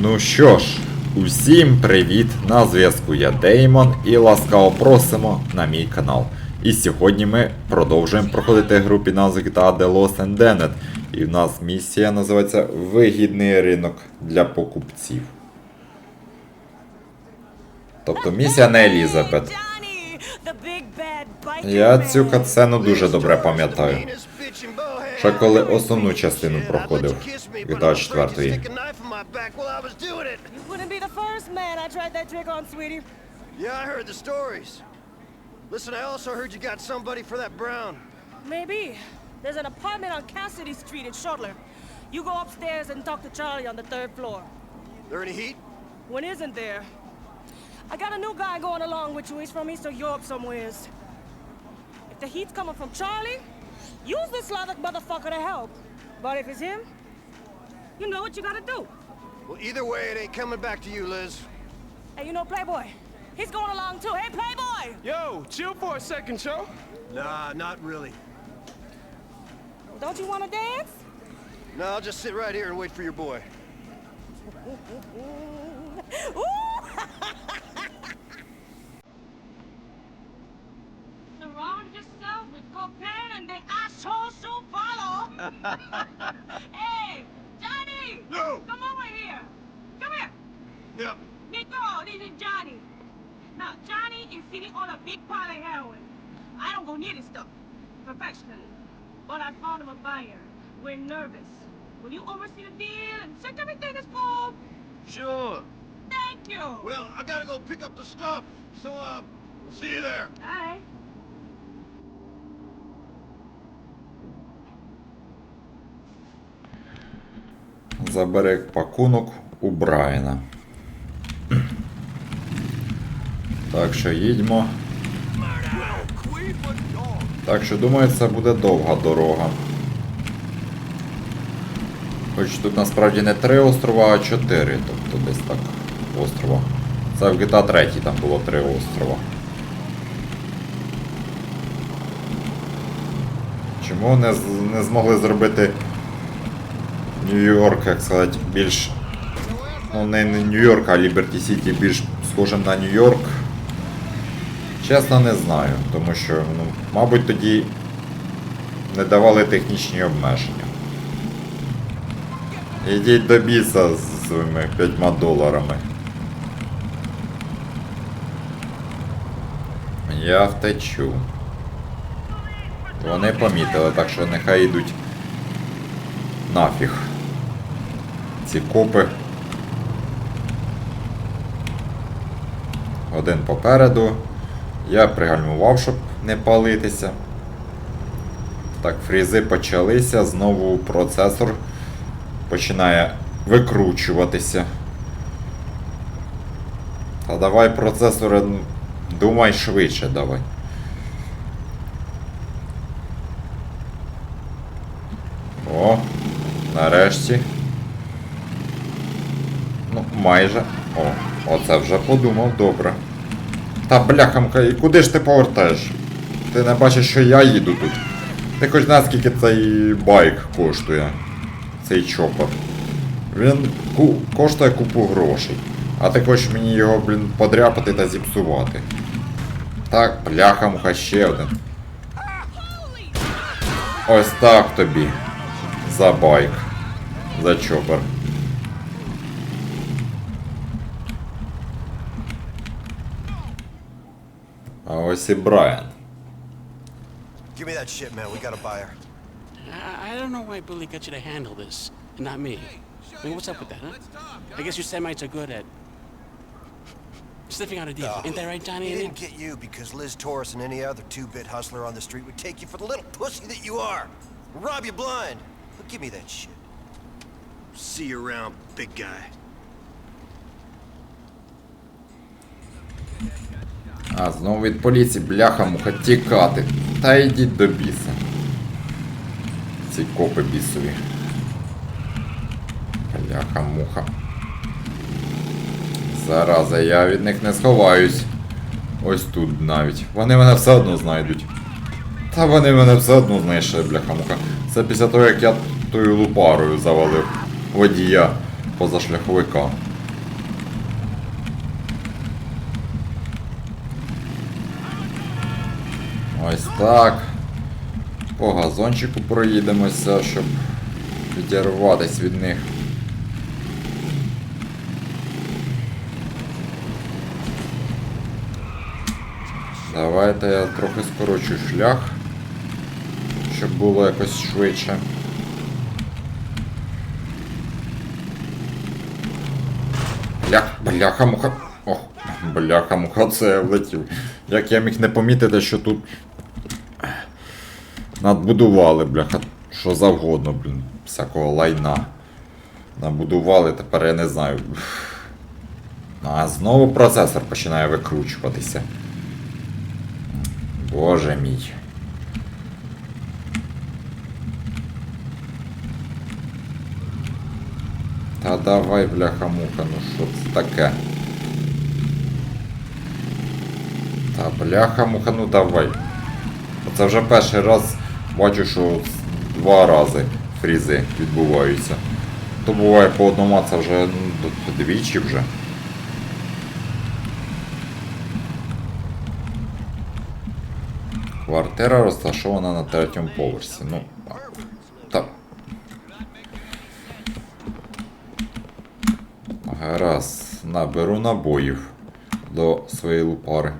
Ну що ж, усім привіт! На зв'язку я Деймон і ласкаво просимо на мій канал. І сьогодні ми продовжуємо проходити гру під назвою GTA The Lost and Damned. І в нас місія називається Вигідний ринок для покупців. Тобто місія не Елізабет. Я цю катсцену дуже добре пам'ятаю. Ще коли основну частину проходив GTA 4. You wouldn't be the first man I tried that trick on, sweetie. Yeah, I heard the stories. Listen, I also heard you got somebody for that brown. Maybe. There's an apartment on Cassidy Street in Shortler. You go upstairs and talk to Charlie on the third floor. There any heat? When isn't there? I got a new guy going along with you. He's from Eastern Europe somewheres. If the heat's coming from Charlie, use this Slavic motherfucker to help. But if it's him, you know what you gotta do. Well, either way, it ain't coming back to you, Liz. Hey, you know Playboy? He's going along too. Hey, Playboy! Yo, chill for a second, Joe. Nah, not really. Don't you wanna dance? No, I'll just sit right here and wait for your boy. Ooh! Yourself with cocaine and the assholes who follow. hey, Johnny! No! Come over here. Come here. Yep. Nico, this is Johnny. Now, Johnny is sitting on a big pile of heroin. I don't go near this stuff professionally, but I found him a buyer. We're nervous. Will you oversee the deal and check everything is full? Sure. Thank you. Well, I gotta go pick up the stuff. So, uh, see you there. All right. Забери пакунок у Брайана. Так що їдьмо. Так що думаю, це буде довга дорога. Хоч тут насправді не три острова, а чотири, тобто десь так острова. Це в GTA 3 там було три острова. Чому не, не змогли зробити Нью-Йорк, як сказати, більш. Ну, не Нью-Йорк, а Ліберті Сіті більш схожим на Нью-Йорк. Чесно, не знаю, тому що, ну, мабуть, тоді не давали технічні обмеження. Ідіть до біса з своїми 5 доларами. Я втечу. Вони помітили, так що нехай йдуть нафіг. Ці копи. Один попереду. Я пригальмував, щоб не палитися. Так, фрізи почалися, знову процесор починає викручуватися. Та давай процесоре, ну, думай швидше давай. О, нарешті. Майже. О, оце вже подумав, добре. Та бляхамка, і куди ж ти повертаєш? Ти не бачиш, що я їду тут. Ти хоч знаєш, скільки цей байк коштує. Цей чопор. Він ку- коштує купу грошей. А ти хочеш мені його, блін, подряпати та зіпсувати. Так, бляхамка ще один. Ось так тобі. За байк. За чопор. А ось і Брайан. Give me that shit, man. We got a buyer. I, I don't know why Billy got you to handle this, and not me. I mean, what's up with that, huh? I guess you Semites are good at sniffing out a deal. Ain't that right, Johnny? He Ain't didn't get you because Liz Torres and any other two-bit hustler on the street would take you for the little pussy that you are. Rob you blind. But give me that shit. See you around, big guy. А, знову від поліції, бляха муха тікати. Та йдіть до біса. Ці копи бісові. Бляха муха. Зараза, я від них не сховаюсь. Ось тут навіть. Вони мене все одно знайдуть. Та вони мене все одно знайшли, бляха муха. Це після того, як я тою лупарою завалив водія позашляховика. Ось так. По газончику проїдемося, щоб відірватися від них. Давайте я трохи скорочу шлях, щоб було якось швидше. Блях, бляха муха. Ох, бляха муха, це я влетів. Як я міг не помітити, що тут надбудували, бляха, що завгодно, блін, всякого лайна. Набудували, тепер я не знаю. А знову процесор починає викручуватися. Боже мій. Та давай, бляха-муха, ну що це таке? Та бляха-муха, ну давай. Оце вже перший раз бачу, що два рази фрізи відбуваються. То буває по одному, а це вже ну, двічі вже. Квартира розташована на третьому поверсі. Ну, так. Гаразд, наберу набоїв до своєї лупари.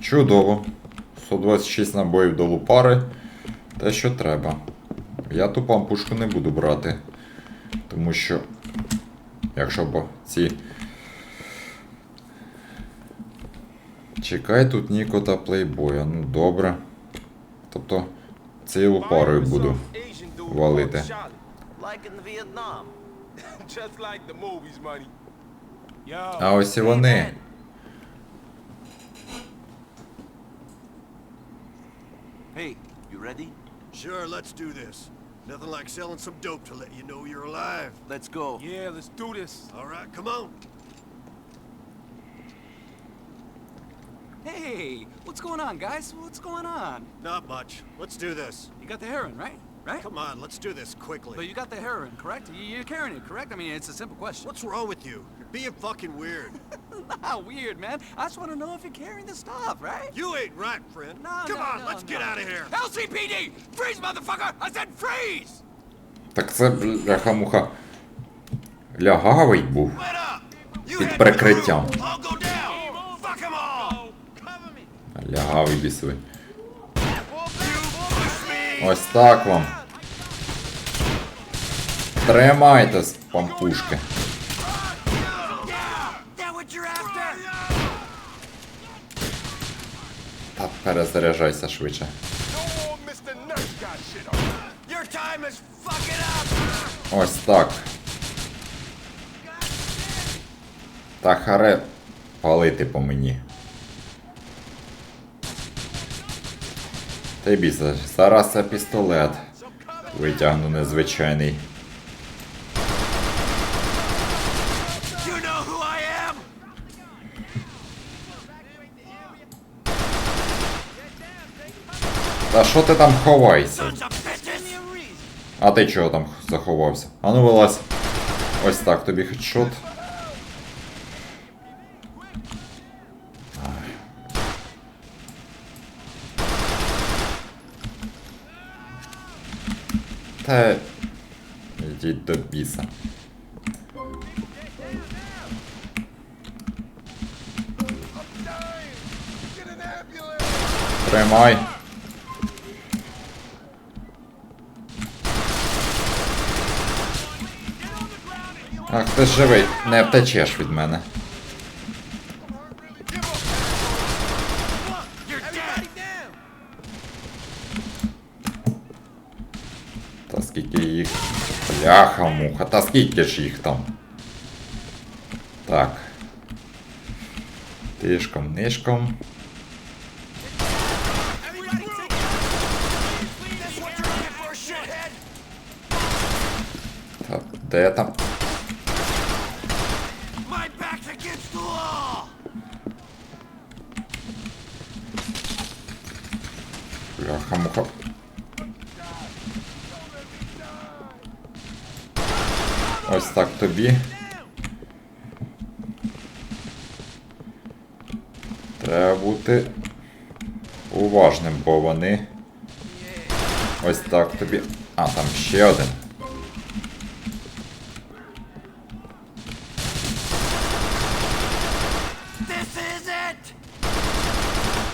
Чудово. 126 набоїв до лупари. Те, що треба. Я ту пампушку не буду брати. Тому що, якщо б ці. Чекай тут Ніко та плейбоя. Ну добре. Тобто, цією лупарою буду. валити. А ось і вони. Hey, you ready? Sure, let's do this. Nothing like selling some dope to let you know you're alive. Let's go. Yeah, let's do this. All right, come on. Hey, what's going on, guys? What's going on? Not much. Let's do this. You got the heroin, right? Right? Come on, let's do this quickly. But you got the heroin, correct? You- You're carrying it, correct? I mean, it's a simple question. What's wrong with you? You're being fucking weird. not weird, man. I just want to know if you're carrying the stuff, right? You ain't right, friend. No, Come no, on, no, let's get out of here. LCPD! Freeze, motherfucker! I said freeze! Так це бляха-муха. Лягавий був. Під прикриттям. Лягавий бісовий. Ось так вам. Тримайтесь, пампушки. Fucking up. Ось так. Та харе палити по мені. Та й біса, зараз це пістолет. Витягну незвичайний. You know who I am? Та що ти там ховайся? А ти чого там заховався? А ну вилазь. Ось так тобі хедшот. Та йдіть до біса. Тримай. Ах, ти живий, не втечеш від мене. Та скільки їх. Бляха муха, та скільки ж їх там. Так. Тишком, нишком. Та де там? Бляха муха. Ось так тобі. Треба бути уважним, бо вони. Ось так тобі. А, там ще один.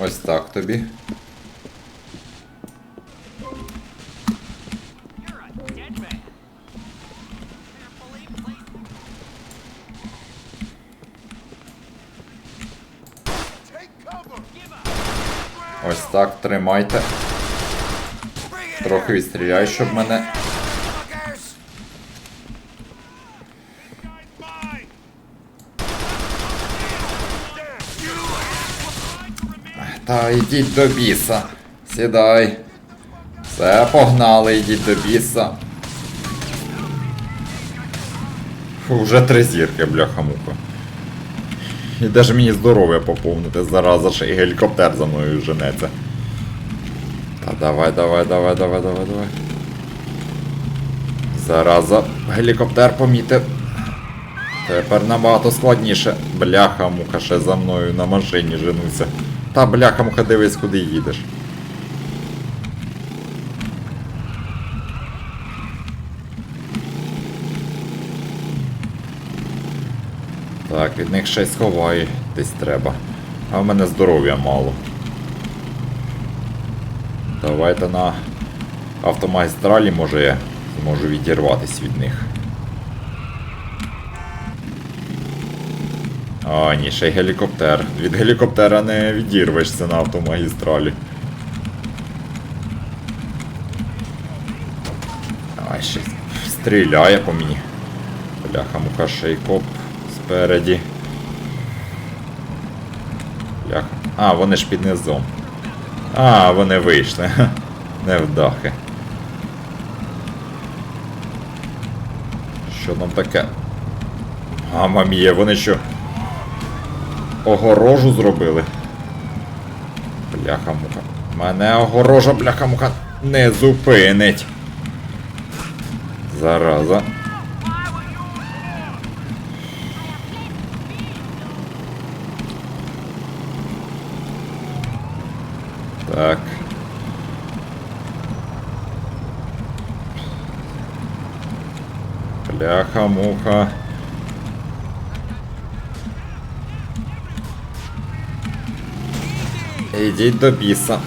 Ось так тобі. Ось так, тримайте. Трохи відстріляй, щоб мене. Та йдіть до біса. Сідай. Все, погнали, йдіть до біса. Фу, вже три зірки, бляха-муха. І ж мені здоров'я поповнити, зараза ще і гелікоптер за мною женеться. Та давай, давай, давай, давай, давай, давай. Зараза, гелікоптер помітив. Тепер набагато складніше. Бляха-муха ще за мною на машині женуться. Та бляха-муха дивись, куди їдеш. Так, від них ще й сховай десь треба. А в мене здоров'я мало. Давайте на автомагістралі, може я зможу відірватися від них. А, ні, ще й гелікоптер. Від гелікоптера не відірвешся на автомагістралі. А, ще стріляє по мені. Бляха, муха, ще й коп спереді. Бляха. А, вони ж під низом. А, вони вийшли. Невдахи. Що там таке? Мама мія, вони що? Огорожу зробили. Бляха-муха. Мене огорожа, бляха-муха, не зупинить. Зараза. Так. Бляха-муха. Ідіть до біса.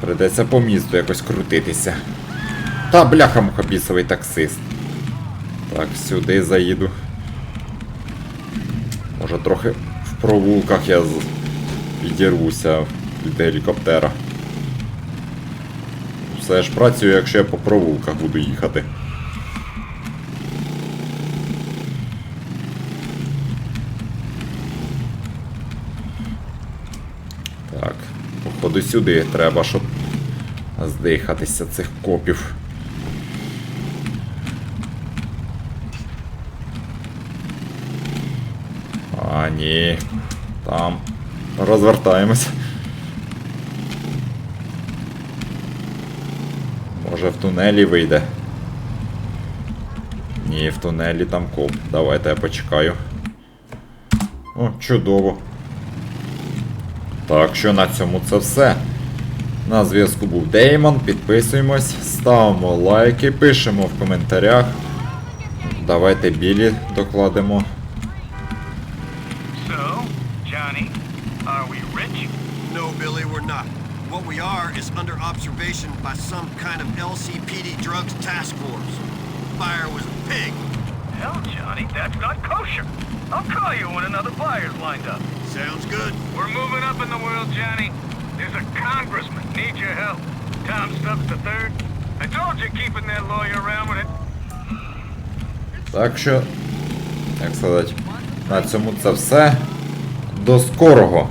Придеться по місту якось крутитися. Та бляха-муха бісовий таксист. Так, сюди заїду. Може трохи в провулках я відірвуся від гелікоптера. Все ж працює, якщо я по провулках буду їхати. Так, походу сюди треба, щоб здихатися цих копів. А, ні. Там. Розвертаємось. Може в тунелі вийде. Ні, в тунелі там коп. Давайте я почекаю. О, чудово. Так що на цьому це все. На зв'язку був Деймон. Підписуємось, ставимо лайки, пишемо в коментарях. Давайте білі докладемо. we are is under observation by some kind of LCPD drugs task force. Fire was a pig. Hell, Johnny, that's not kosher. I'll call you when another buyer's lined up. Sounds good. We're moving up in the world, Johnny. There's a congressman needs your help. Tom Stubbs the third. I told you keeping that lawyer around with it. Так що, як сказати, на цьому це все. До скорого!